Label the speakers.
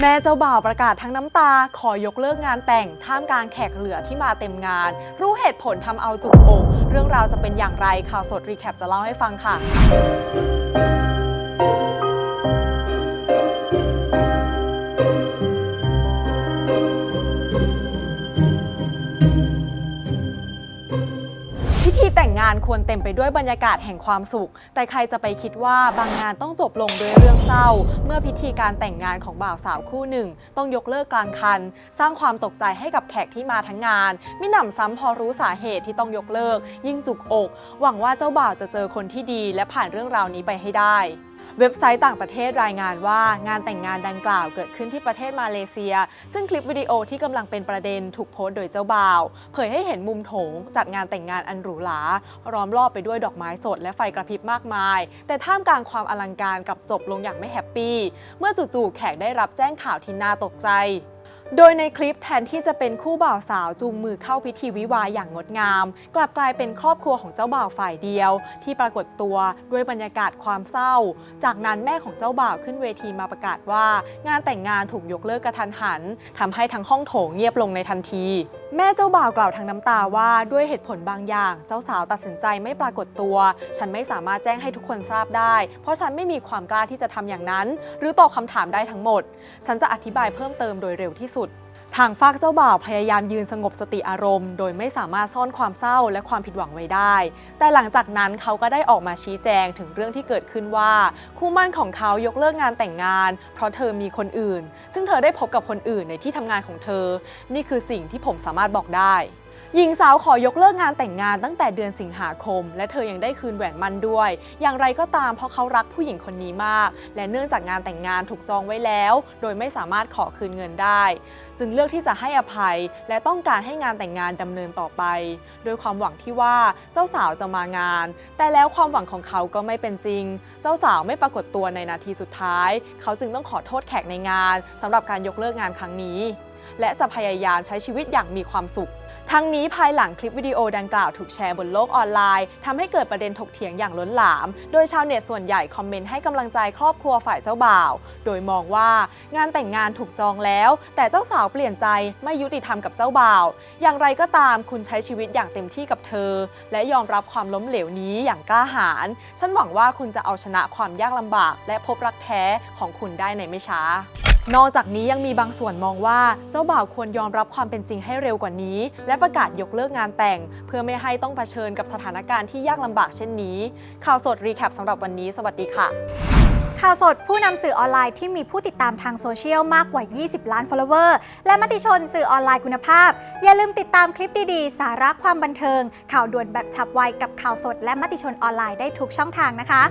Speaker 1: แม่เจ้าบ่าวประกาศทั้งน้ำตา ขอยกเลิกงานแต่งท่ามกลางแขกเหลือที่มาเต็มงาน รู้เหตุผลทำเอาจุกอก เรื่องราวจะเป็นอย่างไรข่าวสดรีแคปจะเล่าให้ฟังค่ะานควรเต็มไปด้วยบรรยากาศแห่งความสุข แต่ใครจะไปคิดว่าบางงานต้องจบลงด้วยเรื่องเศร้า เมื่อพิธีการแต่งงานของบ่าวสาวคู่หนึ่ง ต้องยกเลิกกลางคัน สร้างความตกใจให้กับแขกที่มาทั้งงานมิหนำซ้ำพอรู้สาเหตุที่ต้องยกเลิก ยิ่งจุกอก หวังว่าเจ้าบ่าวจะเจอคนที่ดี และผ่านเรื่องราวนี้ไปให้ได้ เว็บไซต์ต่างประเทศรายงานว่างานแต่งงานดังกล่าวเกิดขึ้นที่ประเทศมาเลเซีย ซึ่งคลิปวิดีโอที่กำลังเป็นประเด็นถูกโพสต์โดยเจ้าบ่าว เผยให้เห็นมุมโถง จัดงานแต่งงานอันหรูหราร้อมรอบไปด้วยดอกไม้สดและไฟกระพริบมากมาย แต่ท่ามกลางความอลังการกับจบลงอย่างไม่แฮปปี้ เมื่อจู่ๆแขกได้รับแจ้งข่าวที่น่าตกใจ โดยในคลิปแทนที่จะเป็นคู่บ่าวสาวจูงมือเข้าพิธีวิวาอย่างงดงาม กลับกลายเป็นครอบครัวของเจ้าบ่าวฝ่ายเดียว ที่ปรากฏตัวด้วยบรรยากาศความเศร้า จากนั้นแม่ของเจ้าบ่าวขึ้นเวทีมาประกาศว่า งานแต่งงานถูกยกเลิกกระทันหันทำให้ทั้งห้องโถงเงียบลงในทันที แม่เจ้าบ่าวกล่าวทั้งน้ำตาว่าด้วยเหตุผลบางอย่าง เจ้าสาวตัดสินใจไม่ปรากฏตัว ฉันไม่สามารถแจ้งให้ทุกคนทราบได้ เพราะฉันไม่มีความกล้าที่จะทำอย่างนั้น หรือตอบคำถามได้ทั้งหมด ฉันจะอธิบายเพิ่มเติมโดยเร็วที่สุด ทางฝากเจ้าบ่าวพยายามยืนสงบสติอารมณ์ โดยไม่สามารถซ่อนความเศร้าและความผิดหวังไว้ได้ แต่หลังจากนั้นเขาก็ได้ออกมาชี้แจงถึงเรื่องที่เกิดขึ้นว่า คู่มั่นของเขายกเลิกงานแต่งงาน เพราะเธอมีคนอื่น ซึ่งเธอได้พบกับคนอื่นในที่ทำงานของเธอ นี่คือสิ่งที่ผมสามารถบอกได้ หญิงสาวขอยกเลิกงานแต่งงานตั้งแต่เดือนสิงหาคม และเธอยังได้คืนแหวนมันด้วย อย่างไรก็ตามเพราะเขารักผู้หญิงคนนี้มาก และเนื่องจากงานแต่งงานถูกจองไว้แล้ว โดยไม่สามารถขอคืนเงินได้ จึงเลือกที่จะให้อภัย และต้องการให้งานแต่งงานดำเนินต่อไป โดยความหวังที่ว่าเจ้าสาวจะมางาน แต่แล้วความหวังของเขาก็ไม่เป็นจริง เจ้าสาวไม่ปรากฏตัวในนาทีสุดท้าย เขาจึงต้องขอโทษแขกในงานสำหรับการยกเลิกงานครั้งนี้ และจะพยายามใช้ชีวิตอย่างมีความสุข ทั้งนี้ภายหลังคลิปวิดีโอดังกล่าวถูกแชร์บนโลกออนไลน์ทำให้เกิดประเด็นถกเถียงอย่างล้นหลาม โดยชาวเน็ตส่วนใหญ่คอมเมนต์ให้กำลังใจครอบครัวฝ่ายเจ้าบ่าว โดยมองว่างานแต่งงานถูกจองแล้ว แต่เจ้าสาวเปลี่ยนใจไม่ยุติธรรมกับเจ้าบ่าว อย่างไรก็ตามคุณใช้ชีวิตอย่างเต็มที่กับเธอ และยอมรับความล้มเหลวนี้อย่างกล้าหาญฉันหวังว่าคุณจะเอาชนะความยากลำบาก และพบรักแท้ของคุณได้ในไม่ช้า นอกจากนี้ยังมีบางส่วนมองว่าเจ้าบ่าวควรยอมรับความเป็นจริงให้เร็วกว่านี้ และประกาศยกเลิกงานแต่ง เพื่อไม่ให้ต้องเผชิญกับสถานการณ์ที่ยากลำบากเช่นนี้ ข่าวสดรีแคปสำหรับวันนี้ สวัสดีค่ะ
Speaker 2: ข่าวสดผู้นำสื่อออนไลน์ที่มีผู้ติดตามทางโซเชียลมากกว่า 20 ล้าน follower และมติชนสื่อออนไลน์คุณภาพ อย่าลืมติดตามคลิปดีๆ สาระความบันเทิง ข่าวด่วนแบบฉับไวกับข่าวสด และมติชนออนไลน์ได้ทุกช่องทางนะคะ